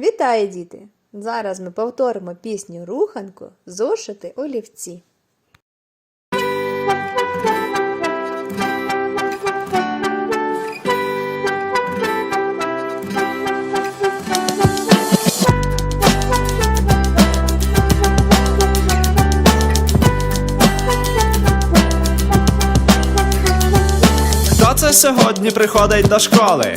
Вітаю, діти! Зараз ми повторимо пісню руханку зошити олівці. Хто це сьогодні приходить до школи?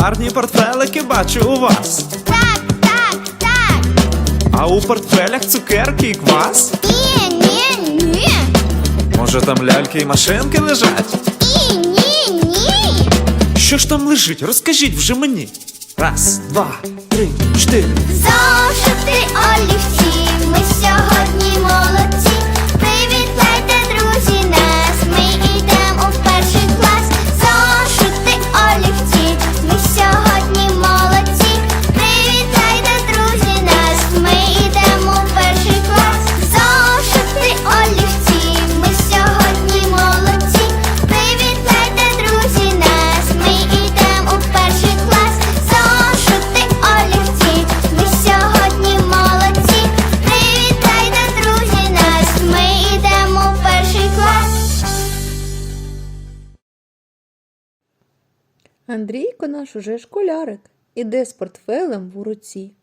гарні портфелики бачу у вас. Так, так, так. А у портфелях цукерки і квас? Ні, ні, ні. Може там ляльки і машинки лежать? І ні, ні. Що ж там лежить? Розкажіть вже мені. Раз, два, три, чотири. Зошити олівці. Андрійко наш уже школярик, іде з портфелем в руці,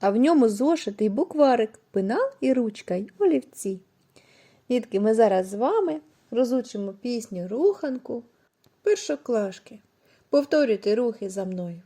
а в ньому зошитий букварик, пенал і ручка й олівці. Дітки, ми зараз з вами розучимо пісню руханку першоклашки. Повторюйте рухи за мною.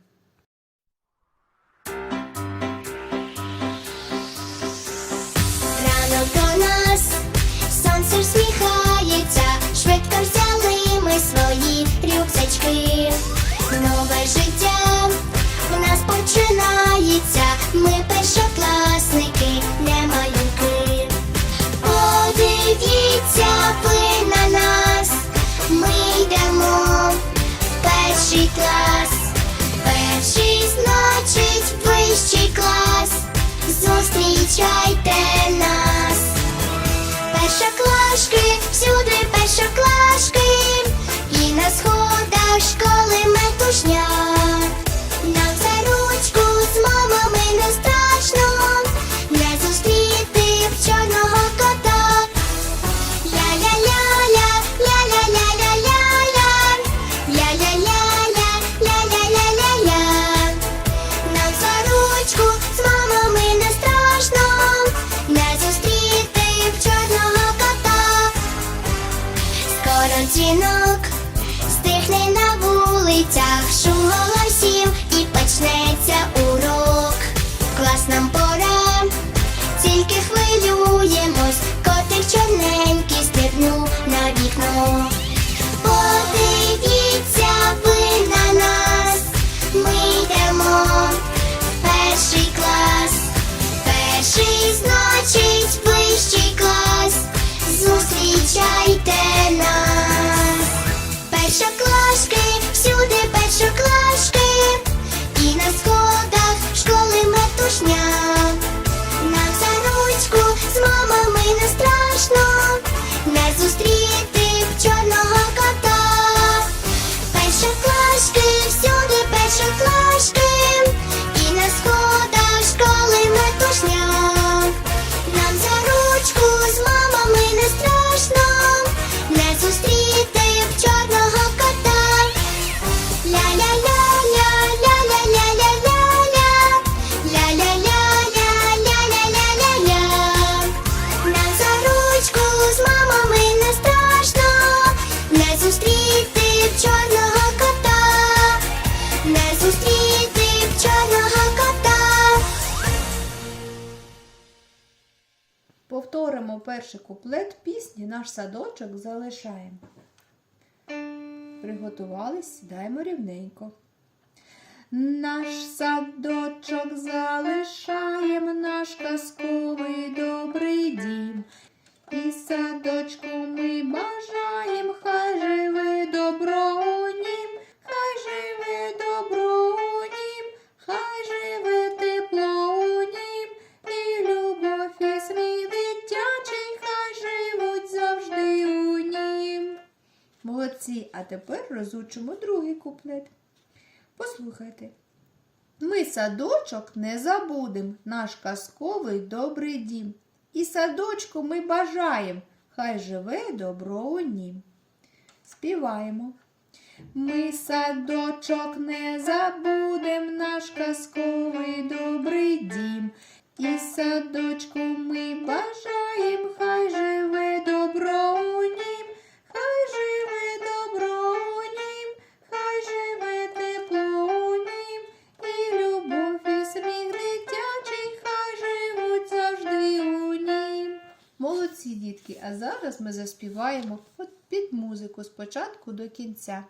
Повторимо перший куплет пісні, наш садочок залишаємо. Приготувались, сідаємо рівненько. Наш садочок залишаємо наш казковий добрий дім. І садочку ми бажаємо. Молодці, а тепер розучимо другий куплет. Послухайте. Ми садочок не забудем, наш казковий добрий дім. І садочку ми бажаєм, хай живе добро у нім. Співаємо. Ми садочок не забудем, наш казковий добрий дім. І садочку ми бажаєм, хай живе. А зараз ми заспіваємо під музику спочатку до кінця.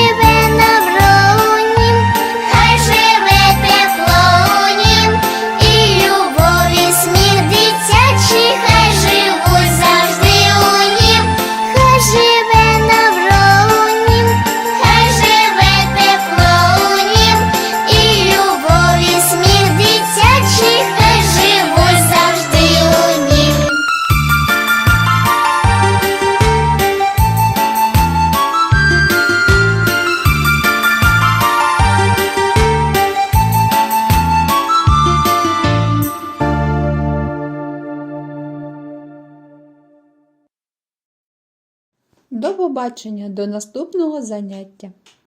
দেবে До побачення до наступного заняття!